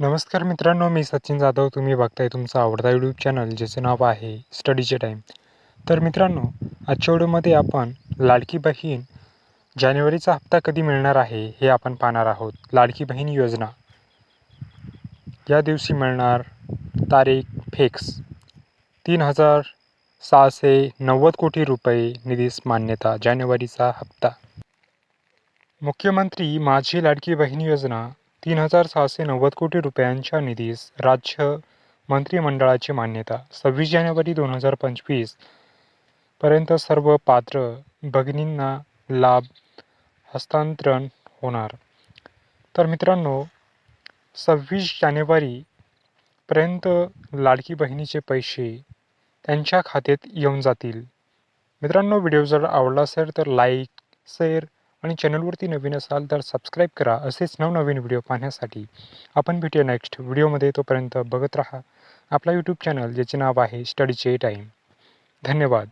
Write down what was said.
नमस्कार मित्रांनो मी सचिन जाधव. तुम्ही बघताय तुमचा आवडता यूट्यूब चॅनल ज्याचे नाव आहे स्टडीचे टाईम तर मित्रांनो आजच्या व्हिडिओमध्ये आपण लाडकी बहीण जानेवारीचा हप्ता कधी मिळणार आहे हे आपण पाहणार आहोत. लाडकी बहीण योजना. या दिवशी मिळणार तारीख फिक्स. तीन हजार सहाशे नव्वद कोटी रुपये निधीस मान्यता जानेवारीचा हप्ता. मुख्यमंत्री माझी लाडकी बहीण योजना तीन हजार सहाशे नव्वद कोटी रुपयांच्या निधीस राज्य मंत्रिमंडळाची मान्यता. सव्वीस जानेवारी दोन हजार पंचवीसपर्यंत सर्व पात्र भगिनींना लाभ हस्तांतरण होणार. तर मित्रांनो सव्वीस जानेवारीपर्यंत लाडकी बहिणीचे पैसे त्यांच्या खात्यात येऊन जातील. मित्रांनो व्हिडिओ जर आवडला असेल तर लाईक शेअर आणि चॅनलवरती नवीन असाल तर सबस्क्राईब करा असेच नवनवीन व्हिडिओ पाहण्यासाठी. आपण भेटूया नेक्स्ट व्हिडिओमध्ये. तोपर्यंत बघत राहा. आपला यूट्यूब चॅनल ज्याचे नाव आहे स्टडीचे टाईम धन्यवाद.